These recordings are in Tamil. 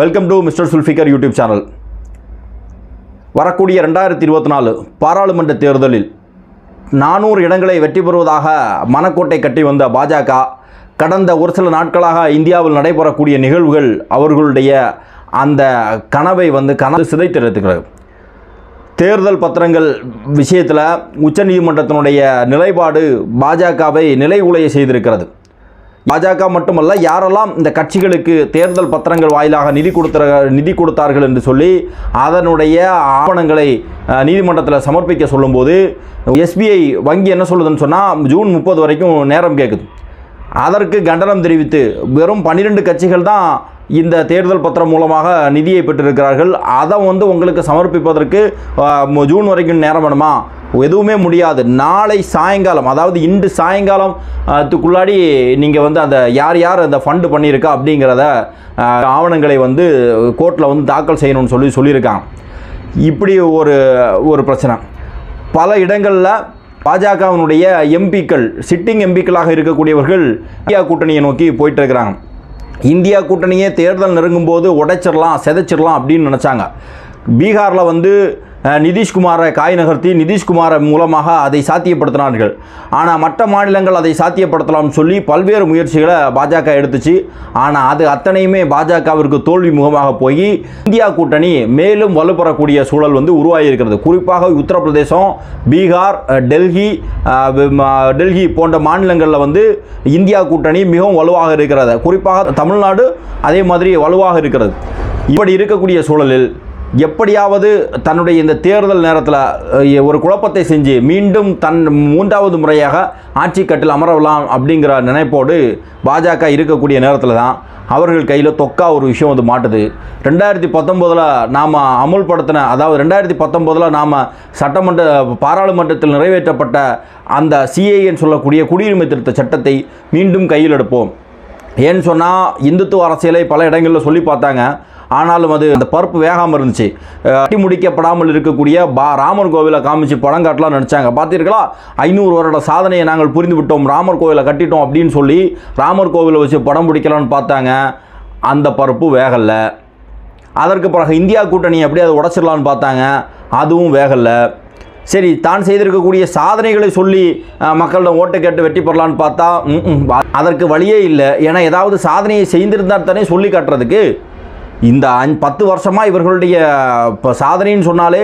Welcome to mister Zulfikar YouTube channel வரக்கூடிய ரெண்டாயிரத்தி இருபத்தி நாலு பாராளுமன்ற தேர்தலில் நானூறு இடங்களை வெற்றி பெறுவதாக மனக்கோட்டை கட்டி வந்த பாஜக கடந்த ஒரு சில நாட்களாக இந்தியாவில் நடைபெறக்கூடிய நிகழ்வுகள் அவர்களுடைய அந்த கனவை வந்து கனவு சிதைத்திருக்கிறது. தேர்தல் பத்திரங்கள் விஷயத்தில் உச்சநீதிமன்றத்தினுடைய நிலைப்பாடு பாஜகவை நிலை உலைய செய்திருக்கிறது. பாஜக மட்டுமல்ல யாரெல்லாம் இந்த கட்சிகளுக்கு தேர்தல் பத்திரங்கள் வாயிலாக நிதி கொடுத்த நிதி கொடுத்தார்கள் என்று சொல்லி அதனுடைய ஆவணங்களை நீதிமன்றத்தில் சமர்ப்பிக்க சொல்லும்போது எஸ்பிஐ வங்கி என்ன சொல்லுதுன்னு சொன்னால் ஜூன் முப்பது வரைக்கும் நேரம் கேட்குது அதற்கு கண்டனம் தெரிவித்து வெறும் பன்னிரெண்டு கட்சிகள் தான் இந்த தேர்தல் பத்திரம் மூலமாக நிதியை பெற்றிருக்கிறார்கள். அதை வந்து உங்களுக்கு சமர்ப்பிப்பதற்கு ஜூன் வரைக்கும் நேரம் வேணுமா? எதுவுமே முடியாது. நாளை சாயங்காலம் அதாவது இன்று சாயங்காலம் அதுக்குள்ளாடி நீங்கள் வந்து அந்த யார் யார் அந்த ஃபண்டு பண்ணியிருக்கா அப்படிங்கிறத ஆவணங்களை வந்து கோர்ட்டில் வந்து தாக்கல் செய்யணும்னு சொல்லி சொல்லியிருக்காங்க. இப்படி ஒரு ஒரு பிரச்சனை. பல இடங்களில் பாஜகவினுடைய எம்பிக்கள் சிட்டிங் எம்பிக்களாக இருக்கக்கூடியவர்கள் இந்தியா கூட்டணியை நோக்கி போயிட்டுருக்கிறாங்க. இந்தியா கூட்டணியே தேர்தல் நெருங்கும் போது உடைச்சிடலாம் செதைச்சிடலாம் அப்படின்னு நினச்சாங்க. பீகாரில் வந்து நிதிஷ்குமாரை காய் நகர்த்தி நிதிஷ்குமாரை மூலமாக அதை சாத்தியப்படுத்தினார்கள். ஆனால் மற்ற மாநிலங்கள் அதை சாத்தியப்படுத்தலாம்னு சொல்லி பல்வேறு முயற்சிகளை பாஜக எடுத்துச்சு. ஆனால் அது அத்தனையுமே பாஜகவிற்கு தோல்வி முகமாக போய் இந்தியா கூட்டணி மேலும் வலுப்பெறக்கூடிய சூழல் வந்து உருவாகி இருக்கிறது குறிப்பாக உத்தரப்பிரதேசம் பீகார் டெல்லி டெல்லி போன்ற மாநிலங்களில் வந்து இந்தியா கூட்டணி மிகவும் வலுவாக இருக்கிறது. குறிப்பாக தமிழ்நாடு அதே மாதிரி வலுவாக இருக்கிறது. இப்படி இருக்கக்கூடிய சூழலில் எப்படியாவது தன்னுடைய இந்த தேர்தல் நேரத்தில் ஒரு குழப்பத்தை செஞ்சு மீண்டும் தன் மூன்றாவது முறையாக ஆட்சி கட்டில் அமரலாம் அப்படிங்கிற நினைப்போடு பாஜக இருக்கக்கூடிய நேரத்தில் தான் அவர்கள் கையில் தொக்கா ஒரு விஷயம் வந்து மாட்டுது. ரெண்டாயிரத்தி பத்தொம்போதில் நாம் அமுல்படுத்தின அதாவது ரெண்டாயிரத்தி பத்தொம்போதில் நாம் சட்டமன்ற பாராளுமன்றத்தில் நிறைவேற்றப்பட்ட அந்த சிஏன்னு சொல்லக்கூடிய குடியுரிமை திருத்த சட்டத்தை மீண்டும் கையில் எடுப்போம். ஏன்னு சொன்னால் இந்துத்துவ அரசியலை பல இடங்களில் சொல்லி பார்த்தாங்க. ஆனாலும் அது அந்த பருப்பு வேகாமல் இருந்துச்சு. அட்டி கட்டி முடிக்கப்படாமல் இருக்கக்கூடிய பா ராமர் கோவிலை காமிச்சு படம் காட்டலாம் நினச்சாங்க. பார்த்தீர்களா ஐநூறு வருட சாதனையை நாங்கள் புரிந்து விட்டோம். ராமர் கோவிலை கட்டிட்டோம் அப்படின்னு சொல்லி ராமர் கோவிலை வச்சு படம் பிடிக்கலாம்னு பார்த்தாங்க. அந்த பருப்பு வேகலை. அதற்கு பிறகு இந்தியா கூட்டணி எப்படி அதை உடச்சிடலான்னு பார்த்தாங்க. அதுவும் வேகலை. சரி தான் செய்திருக்கக்கூடிய சாதனைகளை சொல்லி மக்களிடம் ஓட்டு கேட்டு வெற்றி பெறலான்னு பார்த்தா ம், ம், அதற்கு வழியே இல்லை. ஏன்னா ஏதாவது சாதனையை செய்திருந்தால் தானே சொல்லி காட்டுறதுக்கு. இந்த அஞ் பத்து வருஷமாக இவர்களுடைய இப்போ சாதனைன்னு சொன்னாலே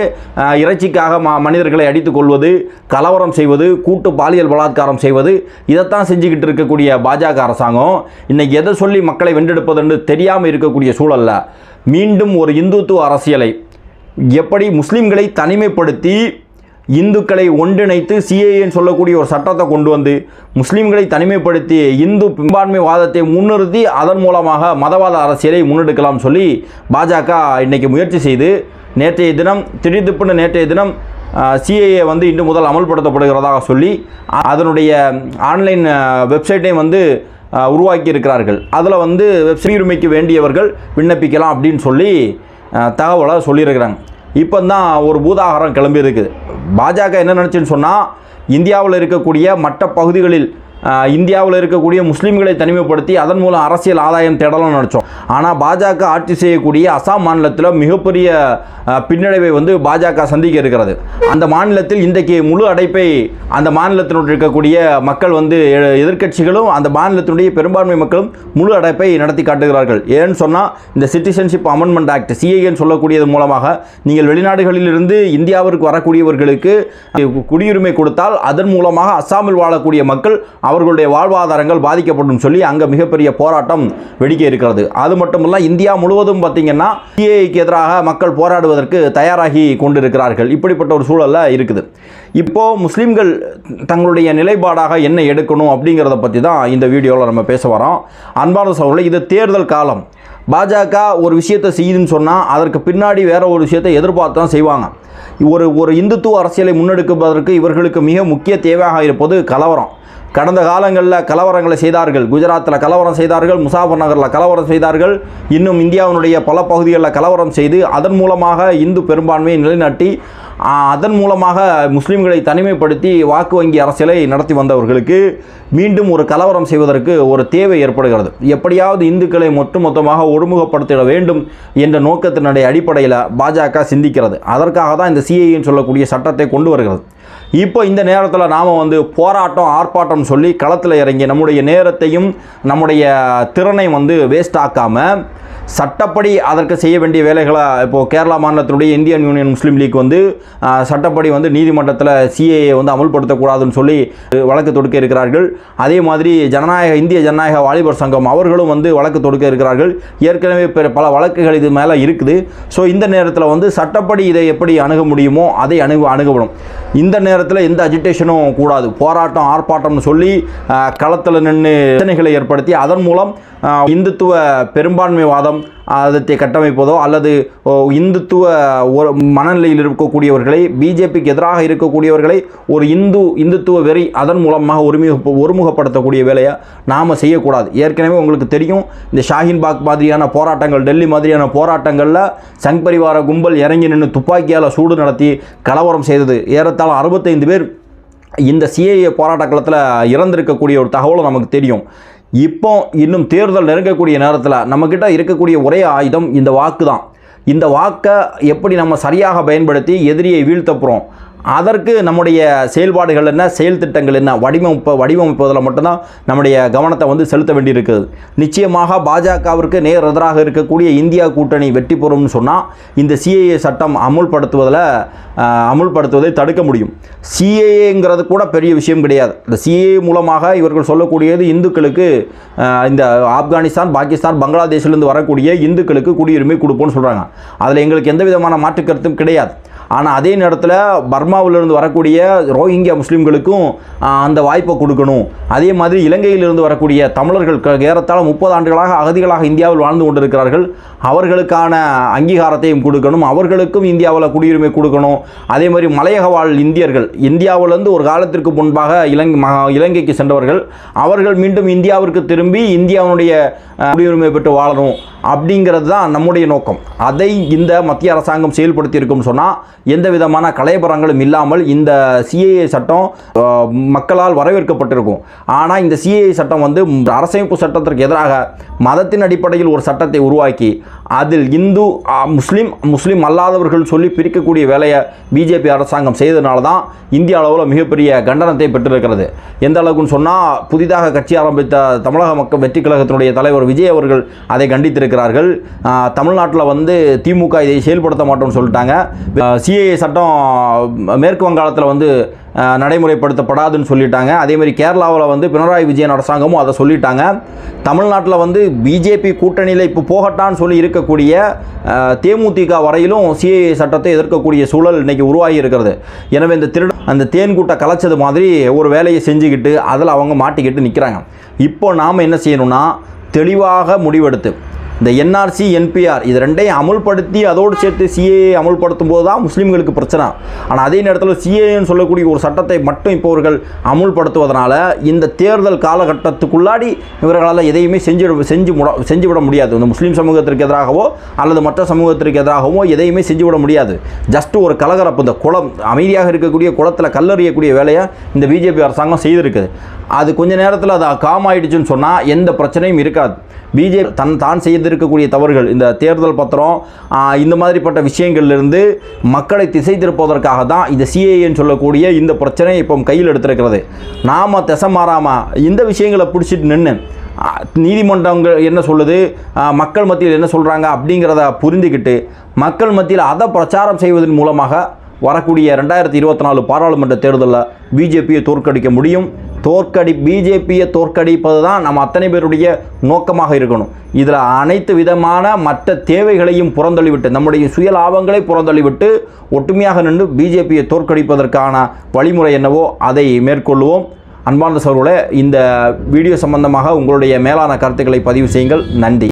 இறைச்சிக்காக ம மனிதர்களை அடித்து கொள்வது கலவரம் செய்வது கூட்டு பாலியல் பலாத்காரம் செய்வது இதைத்தான் செஞ்சுக்கிட்டு இருக்கக்கூடிய பாஜக அரசாங்கம். இன்னைக்கு எதை சொல்லி மக்களை வென்றெடுப்பதுன்னு தெரியாமல் இருக்கக்கூடிய சூழலில் மீண்டும் ஒரு இந்துத்துவ அரசியலை எப்படி முஸ்லீம்களை தனிமைப்படுத்தி இந்துக்களை ஒன்றிணைத்து சிஏஏன்னு சொல்லக்கூடிய ஒரு சட்டத்தை கொண்டு வந்து முஸ்லீம்களை தனிமைப்படுத்தி இந்து பெரும்பான்மை வாதத்தை முன்னிறுத்தி அதன் மூலமாக மதவாத அரசியலை முன்னெடுக்கலாம் சொல்லி பாஜக இன்னைக்கு முயற்சி செய்து நேற்றைய தினம் திடீர்னு நேற்றைய தினம் சிஏஏ வந்து இன்று முதல் அமல்படுத்தப்படுகிறதாக சொல்லி அதனுடைய ஆன்லைன் வெப்சைட்டையும் வந்து உருவாக்கி இருக்கிறார்கள் அதில் வந்து வெப்சீருமைக்கு வேண்டியவர்கள் விண்ணப்பிக்கலாம் அப்படின்னு சொல்லி தகவலை சொல்லியிருக்கிறாங்க. இப்போ தான் ஒரு பூதாகரம் கிளம்பி இருக்குது பாஜக என்ன நினச்சுன்னு சொன்னால் இந்தியாவில் இருக்கக்கூடிய மற்ற பகுதிகளில் இந்தியாவில் இருக்கக்கூடிய முஸ்லீம்களை தனிமைப்படுத்தி அதன் மூலம் அரசியல் ஆதாயம் தேடலாம் நினச்சோம். ஆனால் பாஜக ஆட்சி செய்யக்கூடிய அசாம் மாநிலத்தில் மிகப்பெரிய பின்னடைவை வந்து பாஜக சந்திக்க இருக்கிறது. அந்த மாநிலத்தில் இன்றைக்கு முழு அடைப்பை அந்த மாநிலத்தினுடைய இருக்கக்கூடிய மக்கள் வந்து எ- எதிர்க்கட்சிகளும் அந்த மாநிலத்தினுடைய பெரும்பான்மை மக்களும் முழு அடைப்பை நடத்தி காட்டுகிறார்கள். ஏன்னு சொன்னால் இந்த சிட்டிசன்ஷிப் அமெண்ட்மெண்ட் ஆக்ட் சிஏன்னு சொல்லக்கூடியது மூலமாக நீங்கள் வெளிநாடுகளிலிருந்து இந்தியாவிற்கு வரக்கூடியவர்களுக்கு குடியுரிமை கொடுத்தால் அதன் மூலமாக அஸ்ஸாமில் வாழக்கூடிய மக்கள் அவர்களுடைய வாழ்வாதாரங்கள் பாதிக்கப்படும் சொல்லி அங்கே மிகப்பெரிய போராட்டம் வெடிக்க இருக்கிறது. அது மட்டுமல்ல இந்தியா முழுவதும் பார்த்தீங்கன்னா சிஏஐக்கு எதிராக மக்கள் போராடுவதற்கு தயாராகி கொண்டிருக்கிறார்கள். இப்படிப்பட்ட ஒரு சூழலில் இருக்குது. இப்போது முஸ்லீம்கள் தங்களுடைய நிலைப்பாடாக என்ன எடுக்கணும் அப்படிங்கிறத பற்றி தான் இந்த வீடியோவில் நம்ம பேச வரோம். அன்பான சகோதரர்களே இது தேர்தல் காலம். பாஜக ஒரு விஷயத்தை செய்யுதுன்னு சொன்னால் அதற்கு பின்னாடி வேறு ஒரு விஷயத்தை எதிர்பார்த்து தான் செய்வாங்க. ஒரு ஒரு இந்துத்துவ அரசியலை முன்னெடுப்பதற்கு இவர்களுக்கு மிக முக்கிய தேவையாக இருப்பது கலவரம். கடந்த காலங்களில் கலவரங்களை செய்தார்கள். குஜராத்தில் கலவரம் செய்தார்கள் முசாஃபர் நகரில் கலவரம் செய்தார்கள். இன்னும் இந்தியாவினுடைய பல பகுதிகளில் கலவரம் செய்து அதன் மூலமாக இந்து பெரும்பான்மையை நிலைநாட்டி அதன் மூலமாக முஸ்லீம்களை தனிமைப்படுத்தி வாக்கு வங்கி அரசியலை நடத்தி வந்தவர்களுக்கு மீண்டும் ஒரு கலவரம் செய்வதற்கு ஒரு தேவை ஏற்படுகிறது. எப்படியாவது இந்துக்களை ஒட்டுமொத்தமாக ஒருமுகப்படுத்திட வேண்டும் என்ற நோக்கத்தினுடைய அடிப்படையில் பாஜக சிந்திக்கிறது. அதற்காக தான் இந்த சிஐன்னு சொல்லக்கூடிய சட்டத்தை கொண்டு வருகிறது. இப்போ இந்த நேரத்தில் நாம் வந்து போராட்டம் ஆர்ப்பாட்டம் சொல்லி களத்தில் இறங்கி நம்முடைய நேரத்தையும் நம்முடைய திறனை வந்து வேஸ்ட் ஆக்காமல் சட்டப்படி அதற்கு செய்ய வேண்டிய வேலைகளை இப்போது கேரளா மாநிலத்தினுடைய இந்தியன் யூனியன் முஸ்லீம் லீக் வந்து சட்டப்படி வந்து நீதிமன்றத்தில் சிஏஏ வந்து அமல்படுத்தக்கூடாதுன்னு சொல்லி வழக்கு தொடுக்க இருக்கிறார்கள். அதே மாதிரி ஜனநாயக இந்திய ஜனநாயக வாலிபர் சங்கம் அவர்களும் வந்து வழக்கு தொடுக்க இருக்கிறார்கள். ஏற்கனவே பிற- பல வழக்குகள் இது மேலே இருக்குது. ஸோ இந்த நேரத்தில் வந்து சட்டப்படி இதை எப்படி அணுக முடியுமோ அதை அணுக அணுகப்படும். இந்த நேரத்தில் எந்த அஜிடேஷனும் கூடாது. போராட்டம் ஆர்ப்பாட்டம்னு சொல்லி களத்தில் நின்று பிரச்சனைகளை ஏற்படுத்தி அதன் மூலம் இந்துத்துவ பெரும்பான்மைவாதம் அதை கட்டமைப்பதோ அல்லது ஓ, இந்துத்துவ ஒரு மனநிலையில் இருக்கக்கூடியவர்களை பிஜேபிக்கு எதிராக இருக்கக்கூடியவர்களை ஒரு இந்து இந்துத்துவ வெறி அதன் மூலமாக ஒருமுக ஒருமுகப்படுத்தக்கூடிய வேலையை நாம் செய்யக்கூடாது. ஏற்கனவே உங்களுக்கு தெரியும் இந்த ஷாஹின் பாக் மாதிரியான போராட்டங்கள் டெல்லி மாதிரியான போராட்டங்களில் சங் பரிவார கும்பல் இறங்கி நின்று துப்பாக்கியால் சூடு நடத்தி கலவரம் செய்தது. ஏறத்தாழ அறுபத்தைந்து பேர் இந்த சிஏஏ போராட்ட களத்தில் இறந்திருக்கக்கூடிய ஒரு தகவலும் நமக்கு தெரியும். இப்போ இன்னும் தேர்தல் நெருங்கக்கூடிய நேரத்தில் நம்மக்கிட்ட இருக்கக்கூடிய ஒரே ஆயுதம் இந்த வாக்கு தான் இந்த வாக்கை எப்படி நம்ம சரியாக பயன்படுத்தி எதிரியை வீழ்த்தப்புறோம் அதற்கு நம்முடைய செயல்பாடுகள் என்ன செயல் திட்டங்கள் என்ன வடிவமைப்பு வடிவமைப்பதில் மட்டும்தான் நம்முடைய கவனத்தை வந்து செலுத்த வேண்டியிருக்குது நிச்சயமாக பாஜகவிற்கு நேர் எதிராக இருக்கக்கூடிய இந்தியா கூட்டணி வெற்றி பெறும்னு சொன்னால் இந்த சிஏஏ சட்டம் அமுல்படுத்துவதில் அமுல்படுத்துவதை தடுக்க முடியும். சிஏஏங்கிறது கூட பெரிய விஷயம் கிடையாது. இந்த சிஏஏ மூலமாக இவர்கள் சொல்லக்கூடியது இந்துக்களுக்கு இந்த ஆப்கானிஸ்தான் பாகிஸ்தான் பங்களாதேஷிலிருந்து வரக்கூடிய இந்துக்களுக்கு குடியுரிமை கொடுப்போம்னு சொல்கிறாங்க அதில் எங்களுக்கு எந்த விதமான மாற்று கருத்தும் கிடையாது. ஆனால் அதே நேரத்தில் பர்மாவிலிருந்து வரக்கூடிய ரோஹிங்கியா முஸ்லீம்களுக்கும் அந்த வாய்ப்பை கொடுக்கணும். அதே மாதிரி இலங்கையிலிருந்து வரக்கூடிய தமிழர்கள் க- ஏறத்தாழ முப்பது ஆண்டுகளாக அகதிகளாக இந்தியாவில் வாழ்ந்து கொண்டிருக்கிறார்கள். அவர்களுக்கான அங்கீகாரத்தையும் கொடுக்கணும். அவர்களுக்கும் இந்தியாவில் குடியுரிமை கொடுக்கணும். அதே மாதிரி மலையக வாழ் இந்தியர்கள் இந்தியாவிலிருந்து ஒரு காலத்திற்கு முன்பாக இலங்கை ம- இலங்கைக்கு சென்றவர்கள் அவர்கள் மீண்டும் இந்தியாவிற்கு திரும்பி இந்தியாவுடைய குடியுரிமை பெற்று வாழணும். அப்படிங்கிறது தான் நம்முடைய நோக்கம். அதை இந்த மத்திய அரசாங்கம் செயல்படுத்தியிருக்கும் சொன்னால் எந்த விதமான கலையபரங்களும் இல்லாமல் இந்த சிஏஏ சட்டம் மக்களால் வரவேற்கப்பட்டிருக்கும். ஆனால் இந்த சிஏஏ சட்டம் வந்து அரசமைப்பு சட்டத்திற்கு எதிராக மதத்தின் அடிப்படையில் ஒரு சட்டத்தை உருவாக்கி அதில் இந்து முஸ்லீம் முஸ்லீம் அல்லாதவர்கள் சொல்லி பிரிக்கக்கூடிய வேலையை பிஜேபி அரசாங்கம் செய்ததுனால தான் இந்திய அளவில் மிகப்பெரிய கண்டனத்தை பெற்றிருக்கிறது. எந்த அளவுக்குன்னு சொன்னால் புதிதாக கட்சி ஆரம்பித்த தமிழக மக்கள் வெற்றி கழகத்தினுடைய தலைவர் விஜய் அவர்கள் அதை கண்டித்திருக்கிறார்கள். தமிழ்நாட்டில் வந்து திமுக இதை செயல்படுத்த மாட்டோம்னு சொல்லிட்டாங்க. சிஏஏ சட்டம் மேற்கு வங்காளத்தில் வந்து நடைமுறைப்படுத்தப்படாதுன்னு சொல்லிட்டாங்க. அதேமாதிரி கேரளாவில் வந்து பினராயி விஜயன் அரசாங்கமும் அதை சொல்லிட்டாங்க. தமிழ்நாட்டில் வந்து பிஜேபி கூட்டணியில் இப்போ போகட்டான்னு சொல்லி இருக்கக்கூடிய தேமுதிக வரையிலும் சிஏஏ சட்டத்தை எதிர்க்கக்கூடிய சூழல் இன்றைக்கி உருவாகி இருக்கிறது. எனவே இந்த திருட அந்த தேன் கூட்டை கலைச்சது மாதிரி ஒரு வேலையை செஞ்சுக்கிட்டு அதில் அவங்க மாட்டிக்கிட்டு நிற்கிறாங்க இப்போ நாம் என்ன செய்யணும்னா தெளிவாக முடிவெடுத்து இந்த என்ஆர்சி என்பிஆர் இது ரெண்டையும் அமுல்படுத்தி அதோடு சேர்த்து சிஏஏ அமுல்படுத்தும் போது தான் முஸ்லீம்களுக்கு பிரச்சனை. ஆனால் அதே நேரத்தில் சிஏஏன்னு சொல்லக்கூடிய ஒரு சட்டத்தை மட்டும் இப்போ இவர்கள் அமுல்படுத்துவதனால இந்த தேர்தல் காலகட்டத்துக்குள்ளாடி இவர்களால் எதையுமே செஞ்சு செஞ்சு முட செஞ்சு விட முடியாது. இந்த முஸ்லீம் சமூகத்திற்கு எதிராகவோ அல்லது மற்ற சமூகத்திற்கு எதிராகவோ எதையுமே செஞ்சுவிட முடியாது. ஜஸ்ட் ஒரு கலகரப்பு இந்த குளம் அமைதியாக இருக்கக்கூடிய குளத்தில் கல்லறியக்கூடிய வேலையை இந்த பிஜேபி அரசாங்கம் செய்திருக்குது. அது கொஞ்ச நேரத்தில் அது காம் ஆயிடுச்சுன்னு சொன்னால் எந்த பிரச்சனையும் இருக்காது. பிஜேபி தன் தான் செய்து செய்திருக்கக்கூடிய தவறுகள் இந்த தேர்தல் பத்திரம் இந்த மாதிரிப்பட்ட விஷயங்கள்லேருந்து மக்களை திசை திருப்பதற்காக தான் இந்த சிஏஏன்னு சொல்லக்கூடிய இந்த பிரச்சனையை இப்போ கையில் எடுத்திருக்கிறது. நாம் திசை மாறாமல் இந்த விஷயங்களை பிடிச்சிட்டு நின்று நீதிமன்றங்கள் என்ன சொல்லுது மக்கள் மத்தியில் என்ன சொல்கிறாங்க அப்படிங்கிறத புரிந்துக்கிட்டு மக்கள் மத்தியில் அதை பிரச்சாரம் செய்வதன் மூலமாக வரக்கூடிய ரெண்டாயிரத்தி இருபத்தி நாலு பாராளுமன்ற தேர்தலில் பிஜேபியை தோற்கடிக்க முடியும். தோற்கடி பிஜேபியை தோற்கடிப்பது தான் நம்ம அத்தனை பேருடைய நோக்கமாக இருக்கணும். இதில் அனைத்து விதமான மற்ற தேவைகளையும் புறந்தள்ளிவிட்டு நம்முடைய சுய லாபங்களை புறந்தள்ளிவிட்டு ஒற்றுமையாக நின்று பிஜேபியை தோற்கடிப்பதற்கான வழிமுறை என்னவோ அதை மேற்கொள்வோம் அன்பார்ந்த சோர்களே இந்த வீடியோ சம்பந்தமாக உங்களுடைய மேலான கருத்துக்களை பதிவு செய்யுங்கள். நன்றி.